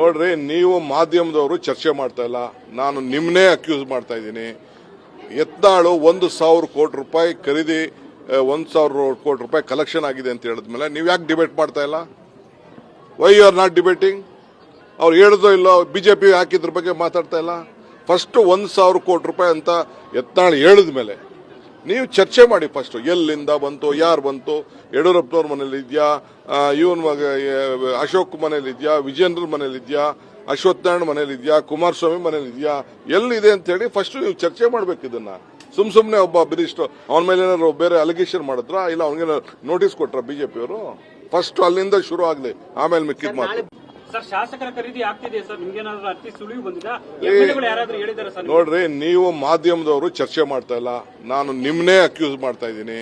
ನೋಡ್ರಿ, ನೀವು ಮಾಧ್ಯಮದವರು ಚರ್ಚೆ ಮಾಡ್ತಾ ಇಲ್ಲ. ನಾನು ನಿಮ್ಮನ್ನೇ ಅಕ್ಯೂಸ್ ಮಾಡ್ತಾ ಇದ್ದೀನಿ. ಎತ್ನಾಳು ಒಂದು ಸಾವಿರ ಕೋಟಿ ರೂಪಾಯಿ ಖರೀದಿ ಒಂದು ಸಾವಿರ ಕೋಟಿ ರೂಪಾಯಿ ಕಲೆಕ್ಷನ್ ಆಗಿದೆ ಅಂತ ಹೇಳಿದ್ಮೇಲೆ ನೀವು ಯಾಕೆ ಡಿಬೇಟ್ ಮಾಡ್ತಾ ಇಲ್ಲ? Why you are not debating ಅವ್ರು ಹೇಳಿದೋ ಇಲ್ಲೋ ಬಿಜೆಪಿ ಹಾಕಿದ್ರ ಬಗ್ಗೆ ಮಾತಾಡ್ತಾ ಇಲ್ಲ. ಫಸ್ಟ್ ಒಂದು ಸಾವಿರ ಕೋಟಿ ರೂಪಾಯಿ ಅಂತ ಎತ್ನಾಳು ಹೇಳಿದ ಮೇಲೆ ನೀವು ಚರ್ಚೆ ಮಾಡಿ ಫಸ್ಟ್ ಎಲ್ಲಿಂದ ಬಂತು ಯಾರು ಬಂತು ಯಡಿಯೂರಪ್ಪನವ್ರ ಮನೇಲಿ ಇದೆಯಾ ಇವನ್ ಮಗ ಅಶೋಕ್ ಮನೇಲಿ ಇದೆಯಾ ವಿಜೇಂದ್ರ ಮನೇಲಿ ಇದೆಯಾ ಅಶ್ವತ್ಥನಾರಾಯಣ ಮನೇಲಿ ಇದೆಯಾ ಕುಮಾರಸ್ವಾಮಿ ಮನೇಲಿ ಇದೆಯಾ ಎಲ್ಲಿದೆ ಅಂತ ಹೇಳಿ ಫಸ್ಟ್ ನೀವು ಚರ್ಚೆ ಮಾಡ್ಬೇಕು ಇದನ್ನ. ಸುಮ್ ಸುಮ್ನೆ ಒಬ್ಬ ಬಿರಿಷ್ಟು ಅವನ ಮೇಲೆ ಏನಾದ್ರು ಬೇರೆ ಅಲಿಗೇಷನ್ ಮಾಡಿದ್ರಾ ಇಲ್ಲ ಅವನಿಗೆ ನೋಟಿಸ್ ಕೊಟ್ರ ಬಿಜೆಪಿಯವರು? ಫಸ್ಟ್ ಅಲ್ಲಿಂದ ಶುರು ಆಗ್ಲಿ ಆಮೇಲೆ ಮಿಕ್ಕಿದ್ ಮಾತು. ಸರ್ ಶಾಸಕರ ಖರೀದಿ ಆಗ್ತಿದೆ ಸರ್? ನಿಮ್ಗೇನಾದ್ರೂ ಅತಿ ಸುಳಿವು ಬಂದಿದೆ? ಯಾರಾದ್ರೂ ಹೇಳಿದಾರೆ ಸರ್ ನೋಡ್ರಿ ನೀವು ಮಾಧ್ಯಮದವರು ಚರ್ಚೆ ಮಾಡ್ತಾ ಇಲ್ಲ. ನಾನು ನಿಮ್ಮನ್ನೇ ಅಕ್ಯೂಸ್ ಮಾಡ್ತಾ ಇದ್ದೀನಿ.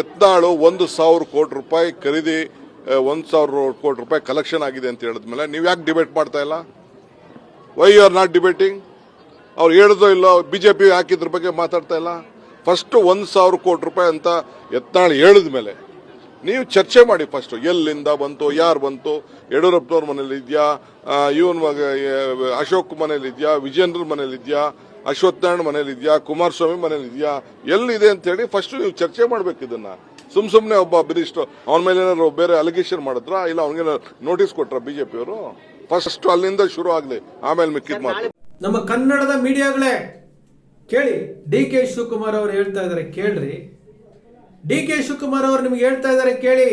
ಯತ್ನಾಳು ಒಂದು ಸಾವಿರ ಕೋಟಿ ರೂಪಾಯಿ ಖರೀದಿ ಒಂದು ಸಾವಿರ ಕೋಟಿ ರೂಪಾಯಿ ಕಲೆಕ್ಷನ್ ಆಗಿದೆ ಅಂತ ಹೇಳಿದ್ಮೇಲೆ ನೀವು ಯಾಕೆ ಡಿಬೇಟ್ ಮಾಡ್ತಾ ಇಲ್ಲ? Why you are not debating ಅವ್ರು ಹೇಳಿದೋ ಇಲ್ಲೋ ಬಿಜೆಪಿ ಹಾಕಿದ್ರ ಬಗ್ಗೆ ಮಾತಾಡ್ತಾ ಇಲ್ಲ. ಫಸ್ಟ್ ಒಂದು ಸಾವಿರ ಕೋಟಿ ರೂಪಾಯಿ ಅಂತ ಎತ್ನಾಳು ಹೇಳಿದ ಮೇಲೆ ನೀವು ಚರ್ಚೆ ಮಾಡಿ ಫಸ್ಟ್ ಎಲ್ಲಿಂದ ಬಂತು, ಯಾರು ಬಂತು, ಯಡಿಯೂರಪ್ಪನವ್ರ ಮನೇಲಿ ಇದೆಯಾ ಇವನ್ ಮಗ ಅಶೋಕ್ ಮನೇಲಿ ಇದೆಯಾ, ವಿಜೇಂದ್ರ ಮನೇಲಿ ಇದೆಯಾ ಅಶ್ವತ್ಥನಾರಾಯಣ ಮನೇಲಿ ಇದೆಯಾ, ಕುಮಾರಸ್ವಾಮಿ ಮನೇಲಿ ಇದೆಯಾ, ಎಲ್ಲಿದೆ ಅಂತ ಹೇಳಿ ಫಸ್ಟ್ ನೀವು ಚರ್ಚೆ ಮಾಡ್ಬೇಕು ಇದನ್ನ. ಸುಮ್ ಸುಮ್ನೆ ಒಬ್ಬ ಬಿರಿಷ್ಟು ಅವನ ಮೇಲೆ ಏನಾದ್ರು ಬೇರೆ ಅಲಿಗೇಷನ್ ಮಾಡಿದ್ರಾ, ಇಲ್ಲ ಅವನಿಗೆ ನೋಟಿಸ್ ಕೊಟ್ರ ಬಿಜೆಪಿಯವರು? ಫಸ್ಟ್ ಅಲ್ಲಿಂದ ಶುರು ಆಗ್ಲಿ, ಆಮೇಲೆ ಮಿಕ್ಕಿದ ಮಾತು. ನಮ್ಮ ಕನ್ನಡದ ಮೀಡಿಯಾಗಳೇ, ಕೇಳಿ, ಡಿ ಕೆ ಶಿವಕುಮಾರ್ ಅವರು ಹೇಳ್ತಾ ಇದ್ದಾರೆ ಕೇಳ್ರಿ. ಡಿ ಕೆ ಶಿವಕುಮಾರ್ ಅವರು ನಿಮ್ಗೆ ಹೇಳ್ತಾ ಇದ್ದಾರೆ, ಕೇಳಿ.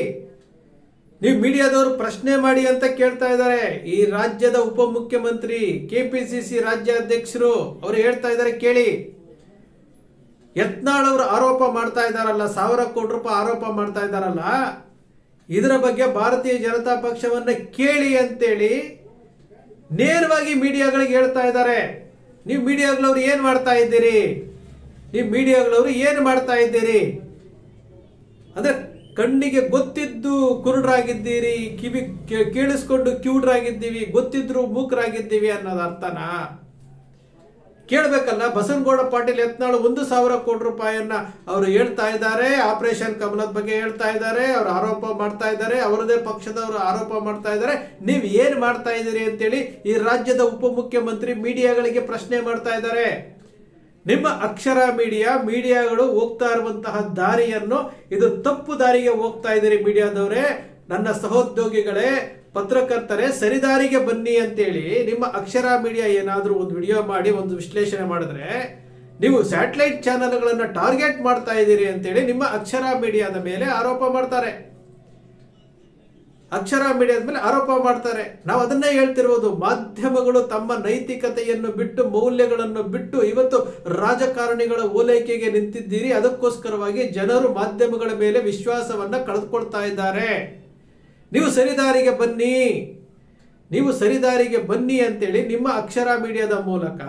ನೀವು ಮೀಡಿಯಾದವರು ಪ್ರಶ್ನೆ ಮಾಡಿ ಅಂತ ಕೇಳ್ತಾ ಇದ್ದಾರೆ. ಈ ರಾಜ್ಯದ ಉಪಮುಖ್ಯಮಂತ್ರಿ, ಕೆಪಿಸಿಸಿ ರಾಜ್ಯಾಧ್ಯಕ್ಷರು, ಅವರು ಹೇಳ್ತಾ ಇದ್ದಾರೆ, ಕೇಳಿ. ಯತ್ನಾಳ್ ಅವರು ಆರೋಪ ಮಾಡ್ತಾ ಇದ್ದಾರಲ್ಲ, ಸಾವಿರ ಕೋಟಿ ರೂಪಾಯಿ ಆರೋಪ ಮಾಡ್ತಾ ಇದ್ದಾರಲ್ಲ, ಇದರ ಬಗ್ಗೆ ಭಾರತೀಯ ಜನತಾ ಪಕ್ಷವನ್ನ ಕೇಳಿ ಅಂತೇಳಿ ನೇರವಾಗಿ ಮೀಡಿಯಾಗಳಿಗೆ ಹೇಳ್ತಾ ಇದ್ದಾರೆ. ನೀವು ಮೀಡಿಯಾಗಳವ್ರು ಏನ್ ಮಾಡ್ತಾ ಇದ್ದೀರಿ? ನೀವು ಮೀಡಿಯಾಗಳವರು ಏನು ಮಾಡ್ತಾ ಇದ್ದೀರಿ? ಅಂದ್ರೆ ಕಣ್ಣಿಗೆ ಗೊತ್ತಿದ್ದು ಕುರುಡ್ರಾಗಿದ್ದೀರಿ, ಕಿವಿ ಕೇಳಿಸ್ಕೊಂಡು ಕ್ಯೂಡ್ರಾಗಿದ್ದೀವಿ, ಗೊತ್ತಿದ್ರು ಮೂಕರಾಗಿದ್ದೀವಿ ಅನ್ನೋದು ಅರ್ಥನ? ಕೇಳಬೇಕಲ್ಲ ಬಸನಗೌಡ ಪಾಟೀಲ್ ಯತ್ನಾಳು ಒಂದು ಸಾವಿರ ಕೋಟಿ ರೂಪಾಯಿಯನ್ನ ಅವರು ಹೇಳ್ತಾ ಇದ್ದಾರೆ, ಆಪರೇಷನ್ ಕಮಲದ ಬಗ್ಗೆ ಹೇಳ್ತಾ ಇದ್ದಾರೆ, ಅವರು ಆರೋಪ ಮಾಡ್ತಾ ಇದ್ದಾರೆ, ಅವರದೇ ಪಕ್ಷದವರು ಆರೋಪ ಮಾಡ್ತಾ ಇದ್ದಾರೆ. ನೀವು ಏನು ಮಾಡ್ತಾ ಇದ್ದೀರಿ ಅಂತೇಳಿ ಈ ರಾಜ್ಯದ ಉಪಮುಖ್ಯಮಂತ್ರಿ ಮೀಡಿಯಾಗಳಿಗೆ ಪ್ರಶ್ನೆ ಮಾಡ್ತಾ ಇದ್ದಾರೆ. ನಿಮ್ಮ ಅಕ್ಷರ ಮೀಡಿಯಾ, ಮೀಡಿಯಾಗಳು ಹೋಗ್ತಾ ಇರುವಂತಹ ದಾರಿಯನ್ನು ಇದು ತಪ್ಪು ದಾರಿಗೆ ಹೋಗ್ತಾ ಇದ್ದೀರಿ ಮೀಡಿಯಾದವರೇ. ನನ್ನ ಸಹೋದ್ಯೋಗಿಗಳೇ, ಪತ್ರಕರ್ತರೇ, ಸರಿದಾರಿಗೆ ಬನ್ನಿ ಅಂತೇಳಿ ನಿಮ್ಮ ಅಕ್ಷರ ಮೀಡಿಯಾ ಏನಾದರೂ ಒಂದು ವಿಡಿಯೋ ಮಾಡಿ, ಒಂದು ವಿಶ್ಲೇಷಣೆ ಮಾಡಿದ್ರೆ ನೀವು ಸ್ಯಾಟಲೈಟ್ ಚಾನೆಲ್ಗಳನ್ನು ಟಾರ್ಗೆಟ್ ಮಾಡ್ತಾ ಇದ್ದೀರಿ ಅಂತೇಳಿ ನಿಮ್ಮ ಅಕ್ಷರ ಮೀಡಿಯಾದ ಮೇಲೆ ಆರೋಪ ಮಾಡ್ತಾರೆ. ಅಕ್ಷರ ಮೀಡಿಯಾದ ಮೇಲೆ ಆರೋಪ ಮಾಡ್ತಾರೆ. ನಾವು ಅದನ್ನೇ ಹೇಳ್ತಿರುವುದು ಮಾಧ್ಯಮಗಳು ತಮ್ಮ ನೈತಿಕತೆಯನ್ನು ಬಿಟ್ಟು ಮೌಲ್ಯಗಳನ್ನು ಬಿಟ್ಟು ಇವತ್ತು ರಾಜಕಾರಣಿಗಳ ಓಲೈಕೆಗೆ ನಿಂತಿದ್ದೀರಿ. ಅದಕ್ಕೋಸ್ಕರವಾಗಿ ಜನರು ಮಾಧ್ಯಮಗಳ ಮೇಲೆ ವಿಶ್ವಾಸವನ್ನ ಕಳೆದುಕೊಳ್ತಾ ಇದ್ದಾರೆ. ನೀವು ಸರಿದಾರಿಗೆ ಬನ್ನಿ. ನೀವು ಸರಿದಾರಿಗೆ ಬನ್ನಿ ಅಂತೇಳಿ ನಿಮ್ಮ ಅಕ್ಷರ ಮೀಡಿಯಾದ ಮೂಲಕ,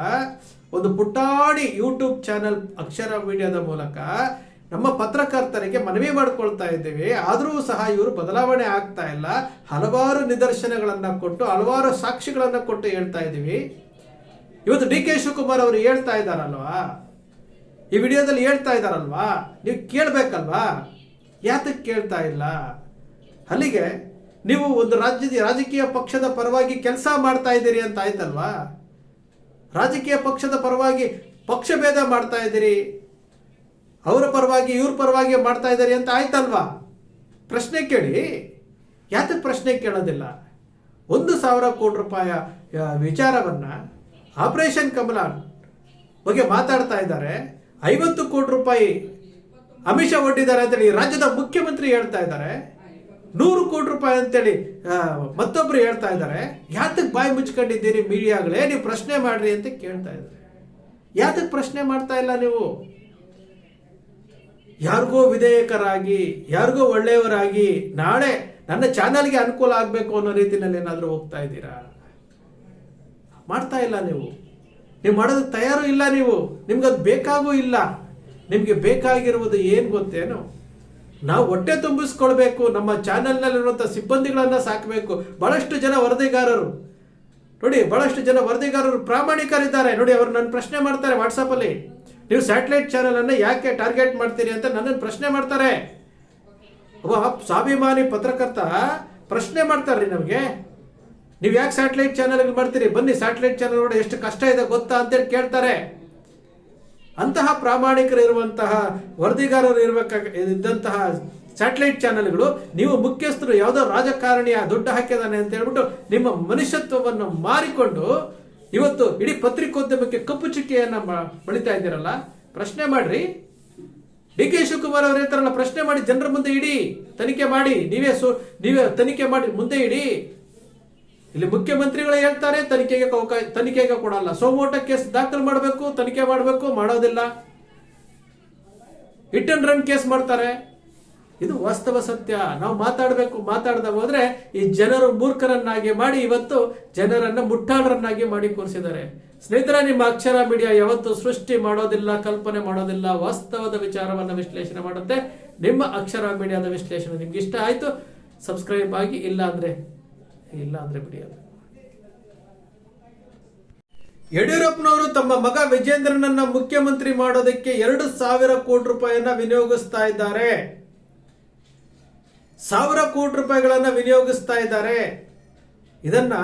ಒಂದು ಪುಟ್ಟಾಣಿ ಯೂಟ್ಯೂಬ್ ಚಾನೆಲ್ ಅಕ್ಷರ ಮೀಡಿಯಾದ ಮೂಲಕ ನಮ್ಮ ಪತ್ರಕರ್ತರಿಗೆ ಮನವಿ ಮಾಡಿಕೊಳ್ತಾ ಇದ್ದೀವಿ. ಆದರೂ ಸಹ ಇವರು ಬದಲಾವಣೆ ಆಗ್ತಾ ಇಲ್ಲ. ಹಲವಾರು ನಿದರ್ಶನಗಳನ್ನು ಕೊಟ್ಟು, ಹಲವಾರು ಸಾಕ್ಷಿಗಳನ್ನು ಕೊಟ್ಟು ಹೇಳ್ತಾ ಇದ್ದೀವಿ. ಇವತ್ತು ಡಿ ಕೆ ಶಿವಕುಮಾರ್ ಅವರು ಹೇಳ್ತಾ ಇದ್ದಾರಲ್ವಾ? ಈ ವಿಡಿಯೋದಲ್ಲಿ ಹೇಳ್ತಾ ಇದ್ದಾರಲ್ವಾ? ನೀವು ಕೇಳಬೇಕಲ್ವಾ? ಯಾತಕ್ಕೆ ಕೇಳ್ತಾ ಇಲ್ಲ? ಅಲ್ಲಿಗೆ ನೀವು ಒಂದು ರಾಜ್ಯದ ರಾಜಕೀಯ ಪಕ್ಷದ ಪರವಾಗಿ ಕೆಲಸ ಮಾಡ್ತಾ ಇದ್ದೀರಿ ಅಂತ ಆಯ್ತಲ್ವಾ? ರಾಜಕೀಯ ಪಕ್ಷದ ಪರವಾಗಿ ಪಕ್ಷ ಭೇದ ಮಾಡ್ತಾ ಇದ್ದೀರಿ. ಅವರ ಪರವಾಗಿ, ಇವ್ರ ಪರವಾಗಿ ಮಾಡ್ತಾ ಇದ್ದಾರೆ ಅಂತ ಆಯ್ತಲ್ವಾ? ಪ್ರಶ್ನೆ ಕೇಳಿ. ಯಾತಕ್ಕೆ ಪ್ರಶ್ನೆ ಕೇಳೋದಿಲ್ಲ? ಒಂದು ಸಾವಿರ ಕೋಟಿ ರೂಪಾಯ ವಿಚಾರವನ್ನು ಆಪರೇಷನ್ ಕಮಲ ಬಗ್ಗೆ ಮಾತಾಡ್ತಾ ಇದ್ದಾರೆ. ಐವತ್ತು ಕೋಟಿ ರೂಪಾಯಿ ಅಮಿಷ ಒಡ್ಡಿದ್ದಾರೆ ಅಂತೇಳಿ ರಾಜ್ಯದ ಮುಖ್ಯಮಂತ್ರಿ ಹೇಳ್ತಾ ಇದ್ದಾರೆ. ನೂರು ಕೋಟಿ ರೂಪಾಯಿ ಅಂತೇಳಿ ಮತ್ತೊಬ್ಬರು ಹೇಳ್ತಾ ಇದ್ದಾರೆ. ಯಾತಕ್ಕೆ ಬಾಯಿ ಮುಚ್ಕೊಂಡಿದ್ದೀರಿ ಮೀಡಿಯಾಗಳೇ? ನೀವು ಪ್ರಶ್ನೆ ಮಾಡ್ರಿ ಅಂತ ಕೇಳ್ತಾ ಇದ್ದಾರೆ. ಯಾತಕ್ಕೆ ಪ್ರಶ್ನೆ ಮಾಡ್ತಾ ಇಲ್ಲ ನೀವು? ಯಾರಿಗೋ ವಿಧೇಯಕರಾಗಿ, ಯಾರಿಗೋ ಒಳ್ಳೆಯವರಾಗಿ ನಾಳೆ ನನ್ನ ಚಾನಲ್ಗೆ ಅನುಕೂಲ ಆಗಬೇಕು ಅನ್ನೋ ರೀತಿಯಲ್ಲಿ ಏನಾದರೂ ಹೋಗ್ತಾ ಇದ್ದೀರಾ? ಮಾಡ್ತಾ ಇಲ್ಲ ನೀವು. ನೀವು ಮಾಡೋದು ತಯಾರು ಇಲ್ಲ ನೀವು. ನಿಮ್ಗೆ ಅದು ಬೇಕಾಗೂ ಇಲ್ಲ. ನಿಮಗೆ ಬೇಕಾಗಿರುವುದು ಏನು ಗೊತ್ತೇನು? ನಾವು ಹೊಟ್ಟೆ ತುಂಬಿಸ್ಕೊಳ್ಬೇಕು, ನಮ್ಮ ಚಾನಲ್ನಲ್ಲಿರುವಂಥ ಸಿಬ್ಬಂದಿಗಳನ್ನು ಸಾಕಬೇಕು. ಬಹಳಷ್ಟು ಜನ ವರದಿಗಾರರು. ನೋಡಿ, ಬಹಳಷ್ಟು ಜನ ವರದಿಗಾರರು ಪ್ರಾಮಾಣಿಕರಿದ್ದಾರೆ. ನೋಡಿ, ಅವರು ನನ್ನ ಪ್ರಶ್ನೆ ಮಾಡ್ತಾರೆ ವಾಟ್ಸಪ್ಪಲ್ಲಿ. ನೀವು ಸ್ಯಾಟಲೈಟ್ ಚಾನಲನ್ನು ಯಾಕೆ ಟಾರ್ಗೆಟ್ ಮಾಡ್ತೀರಿ ಅಂತ ನನ್ನನ್ನು ಪ್ರಶ್ನೆ ಮಾಡ್ತಾರೆ. ಒಬ್ಬ ಸ್ವಾಭಿಮಾನಿ ಪತ್ರಕರ್ತ ಪ್ರಶ್ನೆ ಮಾಡ್ತಾರ್ರಿ ನಮಗೆ. ನೀವು ಯಾಕೆ ಸ್ಯಾಟಲೈಟ್ ಚಾನೆಲ್ ಮಾಡ್ತೀರಿ? ಬನ್ನಿ, ಸ್ಯಾಟಲೈಟ್ ಚಾನೆಲ್ ನೋಡಿ ಎಷ್ಟು ಕಷ್ಟ ಇದೆ ಗೊತ್ತಾ ಅಂತೇಳಿ ಕೇಳ್ತಾರೆ. ಅಂತಹ ಪ್ರಾಮಾಣಿಕರು ಇರುವಂತಹ, ವರದಿಗಾರರು ಇರಬೇಕ, ಇದ್ದಂತಹ ಸ್ಯಾಟಲೈಟ್ ಚಾನೆಲ್ಗಳು ನೀವು ಮುಖ್ಯಸ್ಥರು ಯಾವುದೋ ರಾಜಕಾರಣಿಯ ದುಡ್ಡು ಹಾಕಿದಾನೆ ಅಂತ ಹೇಳ್ಬಿಟ್ಟು ನಿಮ್ಮ ಮನುಷ್ಯತ್ವವನ್ನು ಮಾರಿಕೊಂಡು ಇವತ್ತು ಇಡೀ ಪತ್ರಿಕೋದ್ಯಮಕ್ಕೆ ಕಪ್ಪು ಚುಕ್ಕಿಯನ್ನ ಬಳಿತಾ ಇದ್ದೀರಲ್ಲ, ಪ್ರಶ್ನೆ ಮಾಡ್ರಿ. ಡಿ ಕೆ ಶಿವಕುಮಾರ್ ಅವ್ರ ಹೇಳ್ತಾರಲ್ಲ, ಪ್ರಶ್ನೆ ಮಾಡಿ, ಜನರ ಮುಂದೆ ಇಡಿ, ತನಿಖೆ ಮಾಡಿ, ನೀವೇ ಸು ನೀವೇ ತನಿಖೆ ಮಾಡಿ, ಮುಂದೆ ಇಡಿ. ಇಲ್ಲಿ ಮುಖ್ಯಮಂತ್ರಿಗಳು ಹೇಳ್ತಾರೆ, ತನಿಖೆಗೆ ತನಿಖೆಗೆ ಕೊಡಲ್ಲ. ಸೋಮೋಟ ಕೇಸ್ ದಾಖಲು ಮಾಡಬೇಕು, ತನಿಖೆ ಮಾಡಬೇಕು, ಮಾಡೋದಿಲ್ಲ. ಹಿಟ್ ಅಂಡ್ ರನ್ ಕೇಸ್ ಮಾಡ್ತಾರೆ. ಇದು ವಾಸ್ತವ ಸತ್ಯ. ನಾವು ಮಾತಾಡಬೇಕು, ಮಾತಾಡದ ಹೋದ್ರೆ ಈ ಜನರು ಮೂರ್ಖರನ್ನಾಗಿ ಮಾಡಿ ಇವತ್ತು ಜನರನ್ನ ಮುಟ್ಟಾಳರನ್ನಾಗಿ ಮಾಡಿ ಕೂರಿಸಿದ್ದಾರೆ. ಸ್ನೇಹಿತರ, ನಿಮ್ಮ ಅಕ್ಷರ ಮೀಡಿಯಾ ಯಾವತ್ತು ಸೃಷ್ಟಿ ಮಾಡೋದಿಲ್ಲ, ಕಲ್ಪನೆ ಮಾಡೋದಿಲ್ಲ, ವಾಸ್ತವದ ವಿಚಾರವನ್ನು ವಿಶ್ಲೇಷಣೆ ಮಾಡುತ್ತೆ. ನಿಮ್ಮ ಅಕ್ಷರ ಮೀಡಿಯಾದ ವಿಶ್ಲೇಷಣೆ ನಿಮ್ಗೆ ಇಷ್ಟ ಆಯ್ತು, ಸಬ್ಸ್ಕ್ರೈಬ್ ಆಗಿ, ಇಲ್ಲ ಅಂದ್ರೆ ಇಲ್ಲ ಅಂದ್ರೆ ಬಿಡಿಯಲ್ಲ ಯಡಿಯೂರಪ್ಪನವರು ತಮ್ಮ ಮಗ ವಿಜೇಂದ್ರನನ್ನ ಮುಖ್ಯಮಂತ್ರಿ ಮಾಡೋದಕ್ಕೆ ಎರಡು ಸಾವಿರ ಕೋಟಿ ರೂಪಾಯಿಯನ್ನ ವಿನಿಯೋಗಿಸ್ತಾ ಇದ್ದಾರೆ. ಸಾವಿರ ಕೋಟಿ ರೂಪಾಯಿಗಳನ್ನು ವಿನಿಯೋಗಿಸ್ತಾ ಇದ್ದಾರೆ. ಇದನ್ನ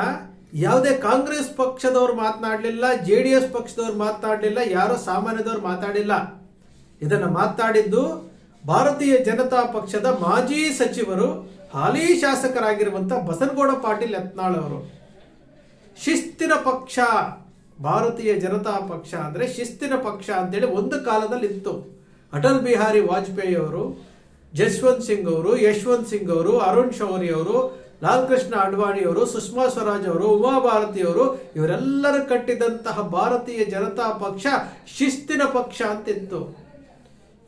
ಯಾವುದೇ ಕಾಂಗ್ರೆಸ್ ಪಕ್ಷದವ್ರು ಮಾತನಾಡಲಿಲ್ಲ, ಜೆ ಡಿ ಎಸ್ ಪಕ್ಷದವ್ರು ಮಾತನಾಡಲಿಲ್ಲ, ಯಾರೋ ಸಾಮಾನ್ಯದವ್ರು ಮಾತಾಡಿಲ್ಲ ಇದನ್ನ ಮಾತಾಡಿದ್ದು ಭಾರತೀಯ ಜನತಾ ಪಕ್ಷದ ಮಾಜಿ ಸಚಿವರು, ಹಾಲಿ ಶಾಸಕರಾಗಿರುವಂಥ ಬಸನಗೌಡ ಪಾಟೀಲ್ ಯತ್ನಾಳ್ ಅವರು. ಶಿಸ್ತಿನ ಪಕ್ಷ, ಭಾರತೀಯ ಜನತಾ ಪಕ್ಷ ಅಂದ್ರೆ ಶಿಸ್ತಿನ ಪಕ್ಷ ಅಂತೇಳಿ ಒಂದು ಕಾಲದಲ್ಲಿ ಇತ್ತು ಅಟಲ್ ಬಿಹಾರಿ ವಾಜಪೇಯಿ ಅವರು ಜಸ್ವಂತ್ ಸಿಂಗ್ ಅವರು, ಯಶವಂತ್ ಸಿಂಗ್ ಅವರು, ಅರುಣ್ ಶೌರಿ ಅವರು ಲಾಲ್ ಅಡ್ವಾಣಿ ಅವರು, ಸುಷ್ಮಾ ಸ್ವರಾಜ್ ಅವರು, ಉಮಾ ಭಾರತಿ ಅವರು, ಇವರೆಲ್ಲರೂ ಕಟ್ಟಿದಂತಹ ಭಾರತೀಯ ಜನತಾ ಪಕ್ಷ ಶಿಸ್ತಿನ ಪಕ್ಷ ಅಂತಿತ್ತು.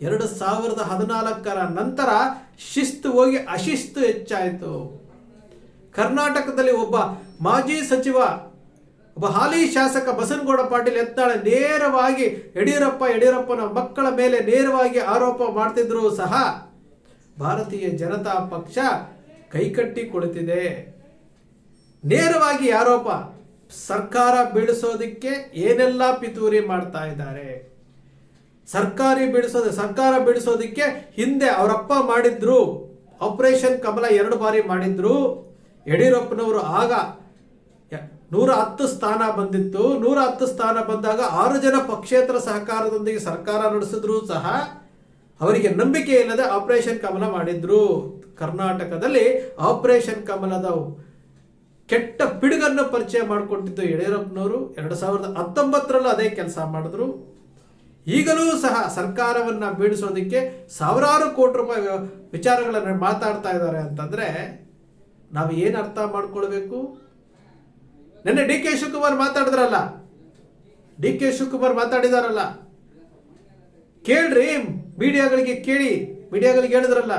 ಎರಡು ಸಾವಿರದ ಹದಿನಾಲ್ಕರ ನಂತರ ಶಿಸ್ತು ಹೋಗಿ ಅಶಿಸ್ತು ಹೆಚ್ಚಾಯಿತು. ಕರ್ನಾಟಕದಲ್ಲಿ ಒಬ್ಬ ಮಾಜಿ ಸಚಿವ, ಒಬ್ಬ ಹಾಲಿ ಶಾಸಕ ಬಸನಗೌಡ ಪಾಟೀಲ್ ಎತ್ತಾಳೆ ನೇರವಾಗಿ ಯಡಿಯೂರಪ್ಪ ಯಡಿಯೂರಪ್ಪನ ಮಕ್ಕಳ ಮೇಲೆ ನೇರವಾಗಿ ಆರೋಪ ಮಾಡ್ತಿದ್ರು ಸಹ ಭಾರತೀಯ ಜನತಾ ಪಕ್ಷ ಕೈಕಟ್ಟಿ ಕೊಡುತ್ತಿದೆ. ನೇರವಾಗಿ ಆರೋಪ, ಸರ್ಕಾರ ಬೀಳಿಸೋದಕ್ಕೆ ಏನೆಲ್ಲ ಪಿತೂರಿ ಮಾಡ್ತಾ ಇದ್ದಾರೆ? ಸರ್ಕಾರಿ ಬೀಳಿಸೋದ, ಸರ್ಕಾರ ಬೀಳಿಸೋದಕ್ಕೆ ಹಿಂದೆ ಅವರಪ್ಪ ಮಾಡಿದ್ರು, ಆಪರೇಷನ್ ಕಮಲ ಎರಡು ಬಾರಿ ಮಾಡಿದ್ರು. ಯಡಿಯೂರಪ್ಪನವರು ಆಗ ನೂರ ಹತ್ತು ಸ್ಥಾನ ಬಂದಿತ್ತು. ನೂರ ಹತ್ತು ಸ್ಥಾನ ಬಂದಾಗ ಆರು ಜನ ಪಕ್ಷೇತರ ಸಹಕಾರದೊಂದಿಗೆ ಸರ್ಕಾರ ನಡೆಸಿದ್ರು ಸಹ ಅವರಿಗೆ ನಂಬಿಕೆ ಇಲ್ಲದೆ ಆಪರೇಷನ್ ಕಮಲ ಮಾಡಿದ್ರು. ಕರ್ನಾಟಕದಲ್ಲಿ ಆಪರೇಷನ್ ಕಮಲದ ಕೆಟ್ಟ ಪಿಡುಗನ್ನು ಪರಿಚಯ ಮಾಡಿಕೊಟ್ಟಿದ್ದು ಯಡಿಯೂರಪ್ಪನವರು. ಎರಡು ಸಾವಿರದ ಹತ್ತೊಂಬತ್ತರಲ್ಲೂ ಅದೇ ಕೆಲಸ ಮಾಡಿದ್ರು. ಈಗಲೂ ಸಹ ಸರ್ಕಾರವನ್ನು ಬೀಳಿಸೋದಕ್ಕೆ ಸಾವಿರಾರು ಕೋಟಿ ರೂಪಾಯಿ ವಿಚಾರಗಳನ್ನು ಮಾತಾಡ್ತಾ ಇದ್ದಾರೆ ಅಂತಂದರೆ ನಾವು ಏನು ಅರ್ಥ ಮಾಡ್ಕೊಳ್ಬೇಕು? ನಿನ್ನೆ ಡಿ ಕೆ ಶಿವಕುಮಾರ್ ಮಾತಾಡಿದ್ರಲ್ಲ. ಡಿ ಕೆ ಶಿವಕುಮಾರ್ ಮಾತಾಡಿದಾರಲ್ಲ. ಕೇಳ್ರಿ. ಮೀಡಿಯಾಗಳಿಗೆ ಕೇಳಿ ಮೀಡಿಯಾಗಳಿಗೆ ಹೇಳಿದ್ರಲ್ಲ.